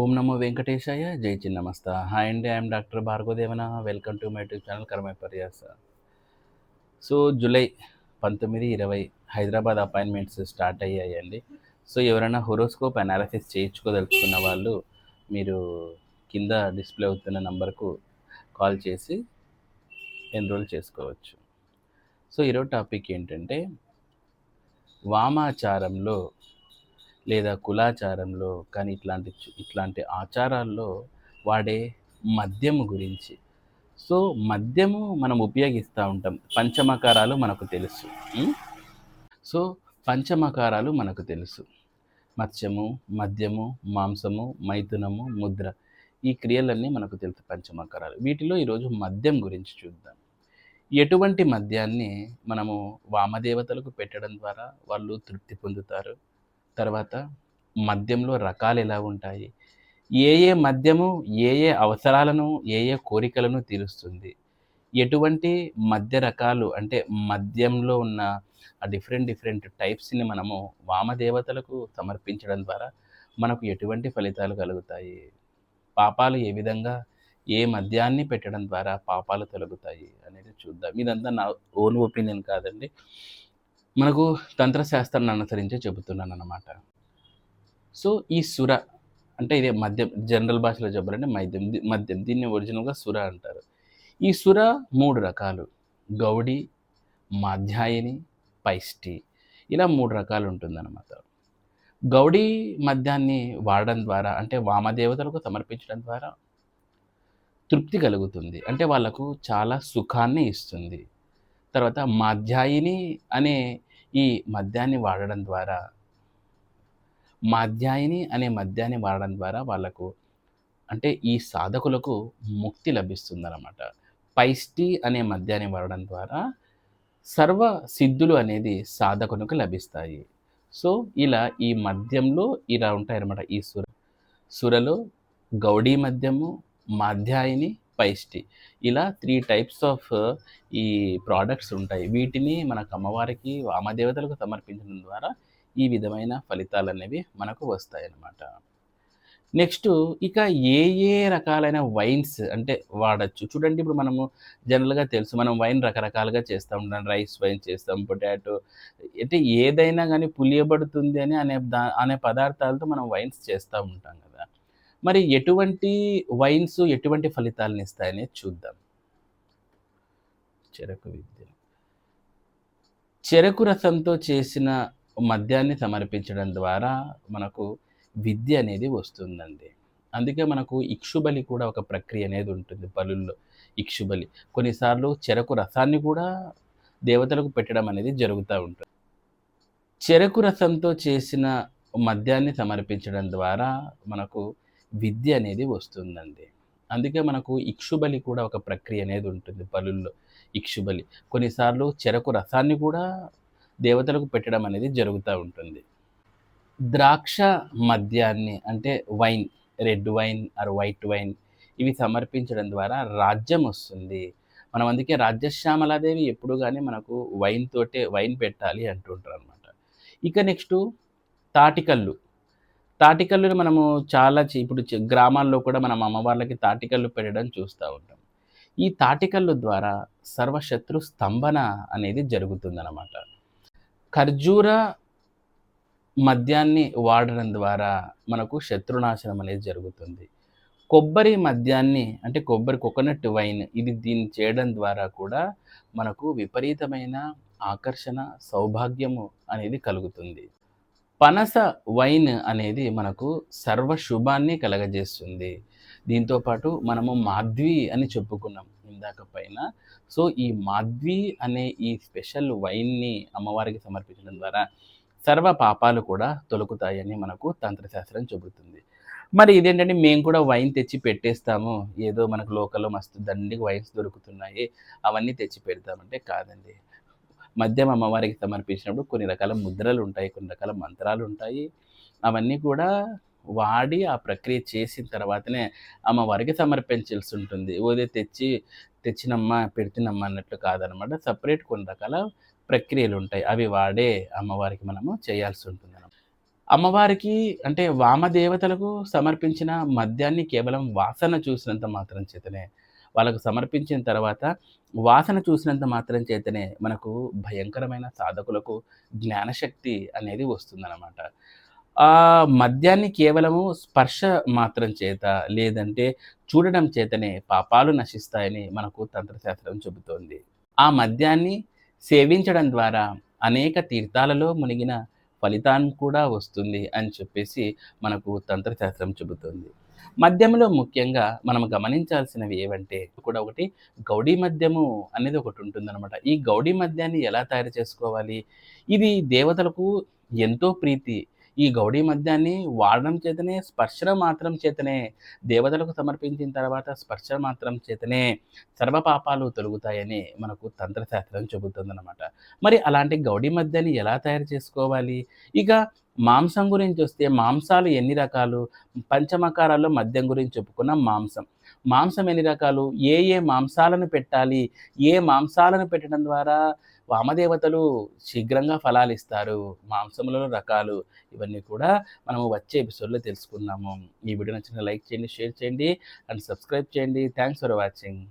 ఓం నమో వెంకటేశాయ. జై చిన్నమస్త. హాయ్ అండి I'm doctor Bhargavadevana. Welcome to my YouTube channel కర్మై పర్యాస. సో జూలై పంతొమ్మిది ఇరవై హైదరాబాద్ అపాయింట్మెంట్స్ స్టార్ట్ అయ్యాయండి. సో ఎవరైనా హొరోస్కోప్ అనాలిసిస్ చేయించుకోదలుచుకున్న వాళ్ళు మీరు కింద డిస్ప్లే అవుతున్న నంబర్కు కాల్ చేసి ఎన్రోల్ చేసుకోవచ్చు. సో ఈరోజు టాపిక్ ఏంటంటే వామాచారంలో లేదా కులాచారంలో కానీ ఇట్లాంటి ఇట్లాంటి ఆచారాల్లో వాడే మద్యము గురించి. సో మద్యము మనం ఉపయోగిస్తూ ఉంటాం. పంచమకారాలు మనకు తెలుసు. సో పంచమకారాలు మనకు తెలుసు. మత్స్యము మద్యము మాంసము మైథునము ముద్ర ఈ క్రియలన్నీ మనకు తెలుసు పంచమకారాలు. వీటిలో ఈరోజు మద్యం గురించి చూద్దాం. ఎటువంటి మద్యాన్ని మనము వామదేవతలకు పెట్టడం ద్వారా వాళ్ళు తృప్తి పొందుతారు? తర్వాత మద్యంలో రకాలు ఎలా ఉంటాయి? ఏ ఏ మద్యము ఏ ఏ అవసరాలను ఏ ఏ కోరికలను తీరుస్తుంది? ఎటువంటి మద్య రకాలు అంటే మద్యంలో ఉన్న ఆ డిఫరెంట్ డిఫరెంట్ టైప్స్ని మనము వామదేవతలకు సమర్పించడం ద్వారా మనకు ఎటువంటి ఫలితాలు కలుగుతాయి? పాపాలు ఏ విధంగా ఏ మద్యాన్ని పెట్టడం ద్వారా పాపాలు తొలగుతాయి అనేది చూద్దాం. ఇదంతా నా ఓన్ ఒపీనియన్ కాదండి. మనకు తంత్రశాస్త్రాన్ని అనుసరించే చెబుతున్నాను అనమాట సో ఈ సుర అంటే ఇదే మద్యం జనరల్ భాషలో చెప్పాలంటే మద్యం మద్యం. దీన్ని ఒరిజినల్గా సుర అంటారు. ఈ సుర మూడు రకాలు. గౌడి మాధ్యాయిని పైష్టి. ఇలా మూడు రకాలు ఉంటుందన్నమాట. గౌడి మద్యాన్ని వాడడం ద్వారా అంటే వామదేవతలకు సమర్పించడం ద్వారా తృప్తి కలుగుతుంది. అంటే వాళ్ళకు చాలా సుఖాన్ని ఇస్తుంది. తర్వాత మాధ్యాయిని అనే ఈ మద్యాన్ని వాడడం ద్వారా మాధ్యాయిని అనే మద్యాన్ని వాడడం ద్వారా వాళ్ళకు అంటే ఈ సాధకులకు ముక్తి లభిస్తుందన్నమాట. పైస్టి అనే మద్యాన్ని వాడడం ద్వారా సర్వ సిద్ధులు అనేది సాధకునికి లభిస్తాయి. సో ఇలా ఈ మద్యంలో ఇలా ఉంటాయన్నమాట ఈ సుర సురలో గౌడీ మద్యము మాధ్యాయిని పైస్టి ఇలా త్రీ టైప్స్ ఆఫ్ ఈ ప్రోడక్ట్స్ ఉంటాయి. వీటిని మనకు అమ్మవారికి వామదేవతలకు సమర్పించడం ద్వారా ఈ విధమైన ఫలితాలు అనేవి మనకు వస్తాయి అన్నమాట నెక్స్ట్ ఇక ఏ ఏ రకాలైన వైన్స్ అంటే వాడచ్చు. చూడండి ఇప్పుడు మనము జనరల్గా తెలుసు మనం వైన్ రకరకాలుగా చేస్తూ ఉంటాం. రైస్ వైన్ చేస్తాం పొటాటో అంటే ఏదైనా కానీ పులియబడుతుంది అని అనే దా అనే పదార్థాలతో మనం వైన్స్ చేస్తూ ఉంటాం కదా. మరి ఎటువంటి వైన్స్ ఎటువంటి ఫలితాలను ఇస్తాయని చూద్దాం. చెరకు విద్య. చెరకు రసంతో చేసిన మద్యాన్ని సమర్పించడం ద్వారా మనకు విద్య అనేది వస్తుందండి. అందుకే మనకు ఇక్షుబలి కూడా ఒక ప్రక్రియ అనేది ఉంటుంది బలుల్లో ఇక్షుబలి కొన్నిసార్లు చెరకు రసాన్ని కూడా దేవతలకు పెట్టడం అనేది జరుగుతూ ఉంటుంది. చెరకు రసంతో చేసిన మద్యాన్ని సమర్పించడం ద్వారా మనకు విద్య అనేది వస్తుందండి. అందుకే మనకు ఇక్షుబలి కూడా ఒక ప్రక్రియ అనేది ఉంటుంది బలుల్లో ఇక్షుబలి. కొన్నిసార్లు చెరకు రసాన్ని కూడా దేవతలకు పెట్టడం అనేది జరుగుతూ ఉంటుంది. ద్రాక్ష మద్యాన్ని అంటే wine red wine or white wine ఇవి సమర్పించడం ద్వారా రాజ్యం వస్తుంది. మనం అందుకే రాజ్యశ్యామలాదేవి ఎప్పుడు కానీ మనకు వైన్ తోటే వైన్ పెట్టాలి అంటుంటారు అనమాట ఇక నెక్స్ట్ తాటికల్లు. తాటికల్లుని మనము చాలా ఇప్పుడు గ్రామాల్లో కూడా మనం అమ్మవార్లకి తాటికల్లు పెట్టడం చూస్తూ ఉంటాం. ఈ తాటికల్లు ద్వారా సర్వశత్రు స్తంభన అనేది జరుగుతుందన్నమాట. ఖర్జూర మద్యాన్ని వాడడం ద్వారా మనకు శత్రునాశనం అనేది జరుగుతుంది. కొబ్బరి మద్యాన్ని అంటే కొబ్బరి కోకోనట్ వైన్ ఇది దీన్ని చేయడం ద్వారా కూడా మనకు విపరీతమైన ఆకర్షణ సౌభాగ్యము అనేది కలుగుతుంది. పనస వైన్ అనేది మనకు సర్వ శుభాన్ని కలగజేస్తుంది. దీంతో పాటు మనము మాధ్వి అని చెప్పుకున్నాం ఇందాక పైన. సో ఈ మాధ్వి అనే ఈ స్పెషల్ వైన్ని అమ్మవారికి సమర్పించడం ద్వారా సర్వ పాపాలు కూడా తొలగుతాయని మనకు తంత్రశాస్త్రం చెబుతుంది. మరి ఇదేంటంటే మేము కూడా వైన్ తెచ్చి పెట్టేస్తాము. ఏదో మనకు లోకల్లో మస్తు దండిగా వైన్స్ దొరుకుతున్నాయి. అవన్నీ తెచ్చి పెడతామంటే కాదండి. మద్యం అమ్మవారికి సమర్పించినప్పుడు కొన్ని రకాల ముద్రలు ఉంటాయి కొన్ని రకాల మంత్రాలు ఉంటాయి. అవన్నీ కూడా వాడి ఆ ప్రక్రియ చేసిన తర్వాతనే అమ్మవారికి సమర్పించాల్సి ఉంటుంది. ఓదే తెచ్చి తెచ్చినమ్మ పెడుతున్నమ్మా అన్నట్లు కాదనమాట. సపరేట్ కొన్ని రకాల ప్రక్రియలు ఉంటాయి. అవి వాడే అమ్మవారికి మనము చేయాల్సి ఉంటుంది అమ్మవారికి అంటే వామదేవతలకు సమర్పించిన మద్యాన్ని కేవలం వాసన చూసినంత మాత్రం చేతనే వాళ్ళకు సమర్పించిన తర్వాత వాసన చూసినంత మాత్రం చేతనే మనకు భయంకరమైన సాధకులకు జ్ఞానశక్తి అనేది వస్తుందన్నమాట. ఆ మద్యాన్ని కేవలము స్పర్శ మాత్రం చేత లేదంటే చూడడం చేతనే పాపాలు నశిస్తాయని మనకు తంత్రశాస్త్రం చెబుతోంది. ఆ మద్యాన్ని సేవించడం ద్వారా అనేక తీర్థాలలో మునిగిన ఫలితాన్ని కూడా వస్తుంది అని చెప్పేసి మనకు తంత్రశాస్త్రం చెబుతుంది. మద్యంలో ముఖ్యంగా మనం గమనించాల్సినవి ఏవంటే కూడా ఒకటి గౌడీ మద్యము అనేది ఒకటి ఉంటుందన్నమాట. ఈ గౌడీ మద్యాన్ని ఎలా తయారు చేసుకోవాలి? ఇది దేవతలకు ఎంతో ప్రీతి. ఈ గౌడీ మద్యాన్ని వాడడం చేతనే స్పర్శన మాత్రం చేతనే దేవతలకు సమర్పించిన తర్వాత స్పర్శ మాత్రం చేతనే సర్వ పాపాలు తొలుగుతాయని మనకు తంత్రశాస్త్రం చెబుతుందన్నమాట. మరి అలాంటి గౌడీ మద్యాన్ని ఎలా తయారు చేసుకోవాలి? ఇక మాంసం గురించి వస్తే మాంసాలు ఎన్ని రకాలు? పంచమకారాల్లో మద్యం గురించి చెప్పుకున్న మాంసం. మాంసం ఎన్ని రకాలు? ఏ ఏ మాంసాలను పెట్టాలి? ఏ మాంసాలను పెట్టడం ద్వారా వామదేవతలు శీఘ్రంగా ఫలాలు ఇస్తారు మాంసంలో రకాలు ఇవన్నీ కూడా మనము వచ్చే ఎపిసోడ్లో తెలుసుకుందాము. ఈ వీడియో నచ్చిన లైక్ చేయండి షేర్ చేయండి అండ్ సబ్స్క్రైబ్ చేయండి. Thanks for watching.